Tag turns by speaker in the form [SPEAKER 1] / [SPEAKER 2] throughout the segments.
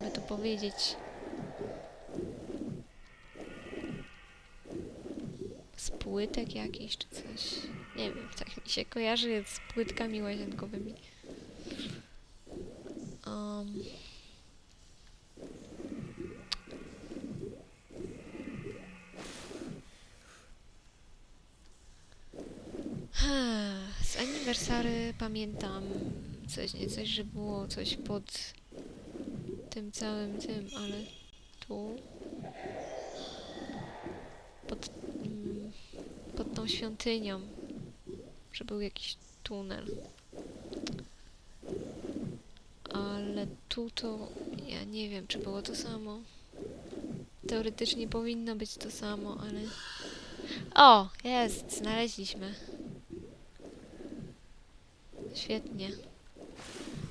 [SPEAKER 1] by to powiedzieć. Z płytek jakiś czy coś. Nie wiem, tak mi się kojarzy z płytkami łazienkowymi. Um. Z aniversary pamiętam coś, nie coś, że było coś pod tym całym tym, ale tu pod, mm, pod tą świątynią, że był jakiś tunel. Ale tu to ja nie wiem, czy było to samo. Teoretycznie powinno być to samo, ale... O! Jest! Znaleźliśmy. Świetnie.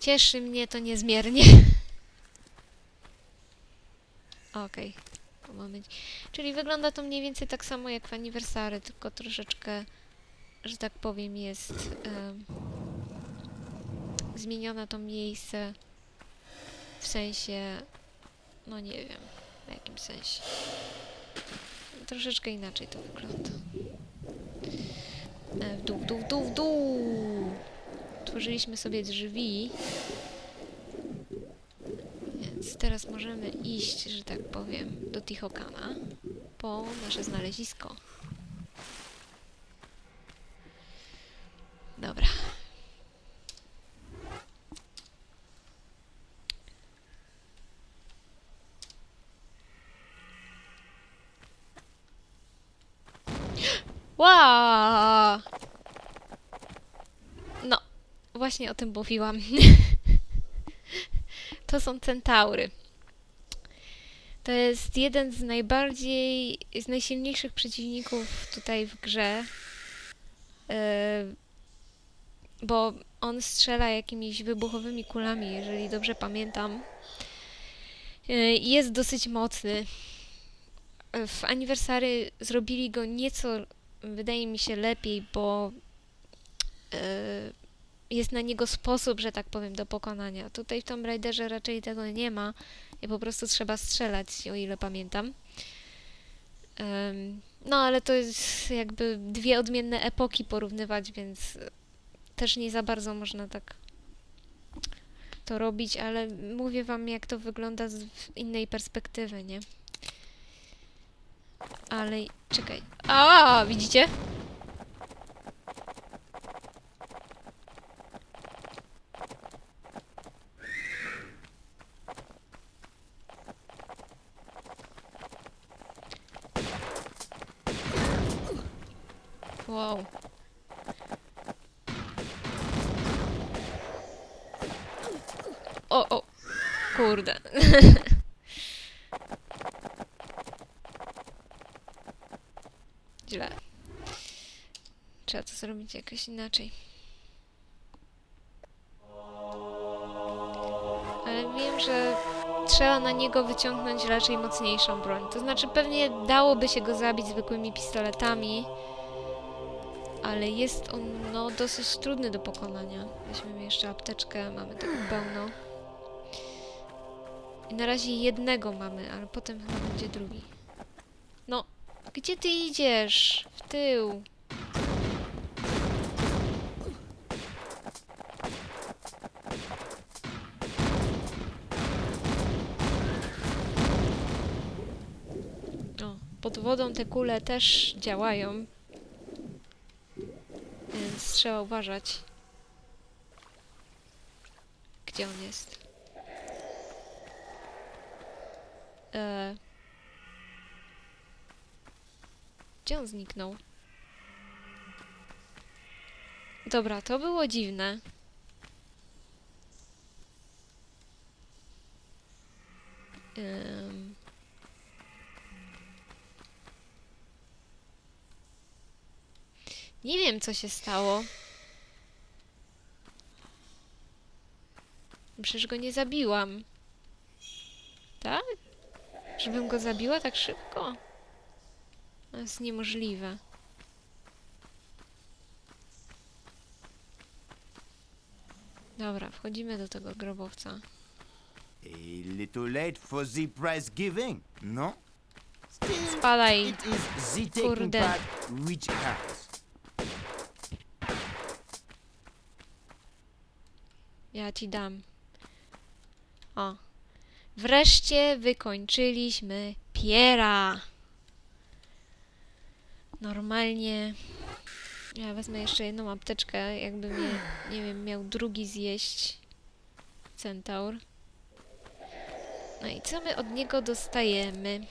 [SPEAKER 1] Cieszy mnie to niezmiernie. Okej. Okay. Moment. Czyli wygląda to mniej więcej tak samo jak w aniversary, tylko troszeczkę, że tak powiem, jest em, zmienione to miejsce w sensie, no nie wiem, w jakim sensie. Troszeczkę inaczej to wygląda. E, W dół, w dół, w dół, w dół! Otworzyliśmy sobie drzwi. Więc teraz możemy iść, że tak powiem, do Tichokana po nasze znalezisko. Dobra. Wow! No, właśnie o tym mówiłam. to są centaury. To jest jeden z najbardziej, z najsilniejszych przeciwników tutaj w grze. Yy, bo on strzela jakimiś wybuchowymi kulami, jeżeli dobrze pamiętam. Yy, jest dosyć mocny. W aniversary zrobili go nieco, wydaje mi się, lepiej, bo yy, jest na niego sposób, że tak powiem, do pokonania. Tutaj w Tomb Raiderze raczej tego nie ma i po prostu trzeba strzelać, o ile pamiętam. No, ale to jest jakby dwie odmienne epoki porównywać, więc też nie za bardzo można tak to robić, ale mówię wam, jak to wygląda z innej perspektywy, nie? Ale czekaj. A, widzicie? Wow. O, o, kurde. Źle. Trzeba to zrobić jakoś inaczej. Ale wiem, że trzeba na niego wyciągnąć raczej mocniejszą broń. To znaczy pewnie dałoby się go zabić zwykłymi pistoletami, ale jest on no, dosyć trudny do pokonania. Weźmiemy jeszcze apteczkę, mamy tego pełno. I na razie jednego mamy, ale potem chyba będzie drugi. No, gdzie ty idziesz? W tył. O, pod wodą te kule też działają. Więc trzeba uważać. Gdzie on jest? E... Gdzie on zniknął? Dobra, to było dziwne. Ym. Nie wiem, co się stało. Przecież go nie zabiłam. Żebym go zabiła tak szybko? To jest niemożliwe. Dobra, wchodzimy do tego grobowca.
[SPEAKER 2] A little late for the prize giving, no?
[SPEAKER 1] Spadaj.
[SPEAKER 2] it is the taking
[SPEAKER 1] Kurde.
[SPEAKER 2] part which counts.
[SPEAKER 1] Ja ci dam. O. Wreszcie wykończyliśmy Piera. Normalnie. Ja wezmę jeszcze jedną apteczkę, jakby mnie, nie wiem, miał drugi zjeść. Centaur. No i co my od niego dostajemy?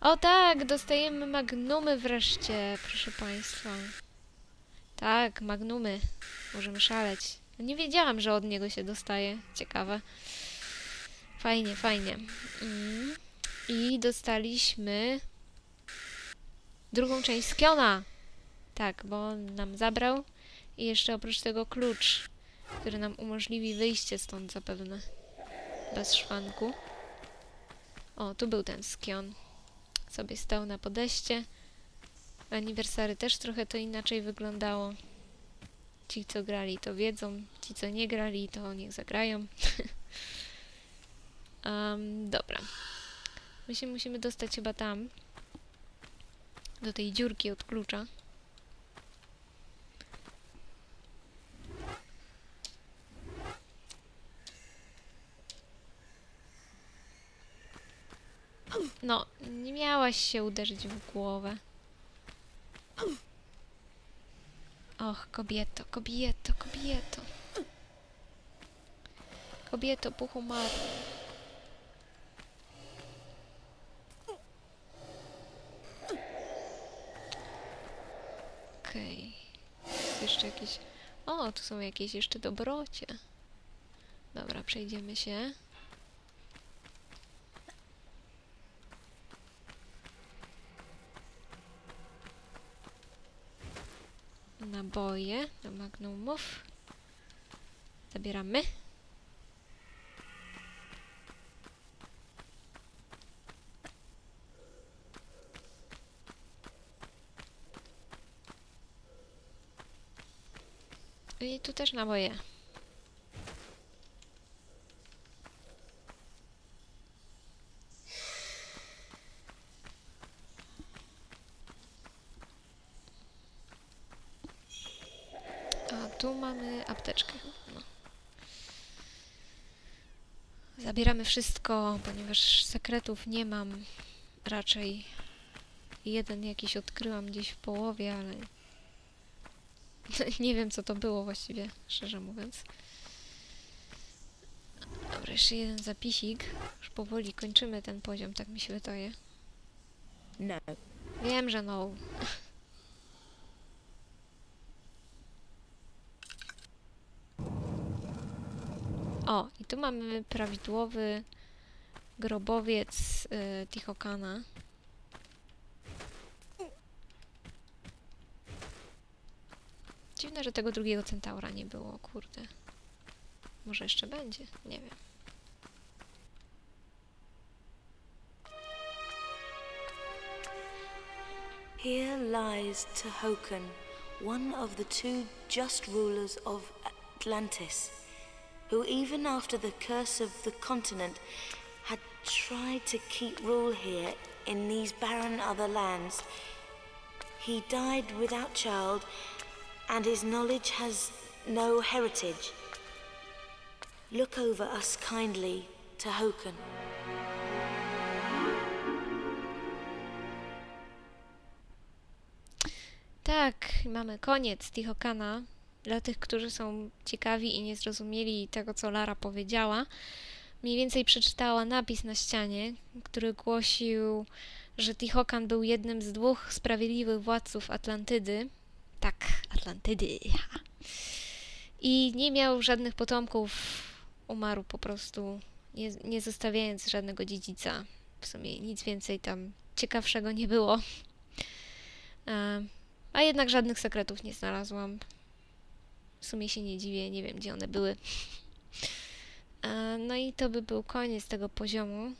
[SPEAKER 1] O tak, dostajemy magnumy wreszcie, proszę państwa. Tak, magnumy. Możemy szaleć. Nie wiedziałam, że od niego się dostaje. Ciekawe. Fajnie, fajnie. Mm. I dostaliśmy drugą część Skiona. Tak, bo on nam zabrał. I jeszcze oprócz tego klucz, który nam umożliwi wyjście stąd zapewne. Bez szwanku. O, tu był ten Skion. Sobie stał na podejście. Aniversary też trochę to inaczej wyglądało. Ci, co grali, to wiedzą. Ci, co nie grali, to niech zagrają. Em, dobra. My się musimy dostać chyba tam. Do tej dziurki od klucza. No, nie miałaś się uderzyć w głowę. Och, kobieto, kobieto, kobieto. Kobieto, puchu mar. Okej. Jest jeszcze jakieś... O, tu są jakieś jeszcze dobrocie. Dobra, przejdziemy się. Naboje do magnumów. Zabieramy. I tu też naboje. A tu mamy apteczkę. No. Zabieramy wszystko, ponieważ sekretów nie mam. Raczej jeden jakiś odkryłam gdzieś w połowie, ale nie wiem co to było właściwie, szczerze mówiąc. Dobra, jeszcze jeden zapisik. Już powoli kończymy ten poziom, tak mi się wydaje.
[SPEAKER 3] No.
[SPEAKER 1] Wiem, że no. O, tu mamy prawidłowy grobowiec y, Tichokana. Dziwne, że tego drugiego centaura nie było, kurde. Może jeszcze będzie, nie wiem.
[SPEAKER 4] Here lies Tehokan, one of the two just rulers of Atlantis, who, even after the curse of the continent, had tried to keep rule here in these barren other lands. He died without child, and his knowledge has no heritage. Look over us kindly, Tehokan.
[SPEAKER 1] Tak, mamy koniec Tichokana. Dla tych, którzy są ciekawi i nie zrozumieli tego, co Lara powiedziała, mniej więcej przeczytała napis na ścianie, który głosił, że Tichokan był jednym z dwóch sprawiedliwych władców Atlantydy. Tak, Atlantydy. I nie miał żadnych potomków. Umarł po prostu, nie, nie zostawiając żadnego dziedzica. W sumie nic więcej tam ciekawszego nie było. A jednak żadnych sekretów nie znalazłam. W sumie się nie dziwię, nie wiem gdzie one były. E, No i to by był koniec tego poziomu.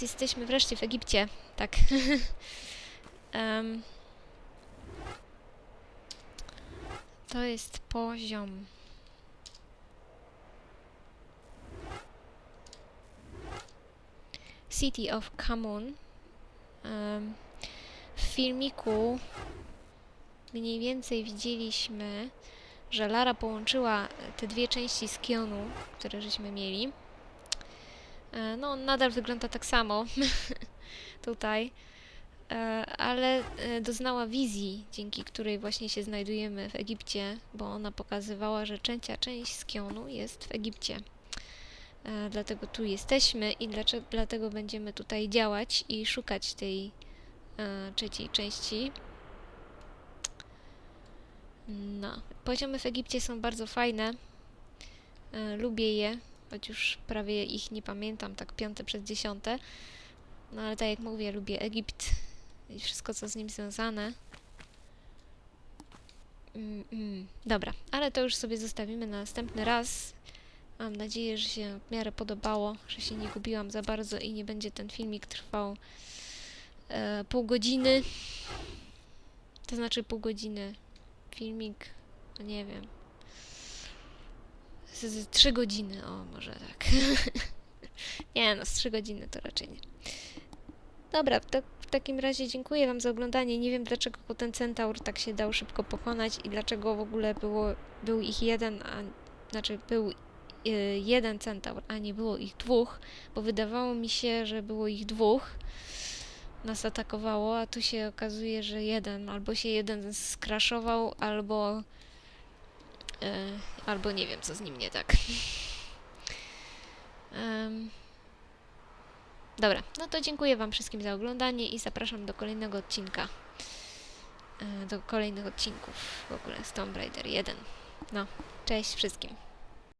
[SPEAKER 1] Teraz jesteśmy wreszcie w Egipcie. Tak. Em, to jest poziom. City of Kamun. Em, w filmiku mniej więcej widzieliśmy, że Lara połączyła te dwie części z Kionu, które żeśmy mieli. E, No, on nadal wygląda tak samo tutaj, E, ale e, doznała wizji, dzięki której właśnie się znajdujemy w Egipcie, bo ona pokazywała, że trzecia część z Kionu jest w Egipcie. Dlatego tu jesteśmy i dlatego będziemy tutaj działać i szukać tej trzeciej części. No, poziomy w Egipcie są bardzo fajne. Lubię je, choć już prawie ich nie pamiętam, tak piąte przez dziesiąte. No ale tak jak mówię, lubię Egipt i wszystko, co z nim związane. Mm, mm. Dobra, ale to już sobie zostawimy na następny raz. Mam nadzieję, że się w miarę podobało, że się nie gubiłam za bardzo i nie będzie ten filmik trwał e, pół godziny. To znaczy pół godziny. Filmik, no nie wiem. Z, trzy godziny, o może tak. nie no, z trzy godziny to raczej nie. Dobra, to w takim razie dziękuję Wam za oglądanie. Nie wiem dlaczego ten centaur tak się dał szybko pokonać i dlaczego w ogóle było, był ich jeden, a znaczy był e, jeden centaur, a nie było ich dwóch, bo wydawało mi się, że było ich dwóch. Nas atakowało, a tu się okazuje, że jeden, albo się jeden skraszował, albo albo nie wiem, co z nim nie tak. Dobra, no to dziękuję Wam wszystkim za oglądanie i zapraszam do kolejnego odcinka. E, Do kolejnych odcinków w ogóle z Tomb Raider 1. No, cześć wszystkim.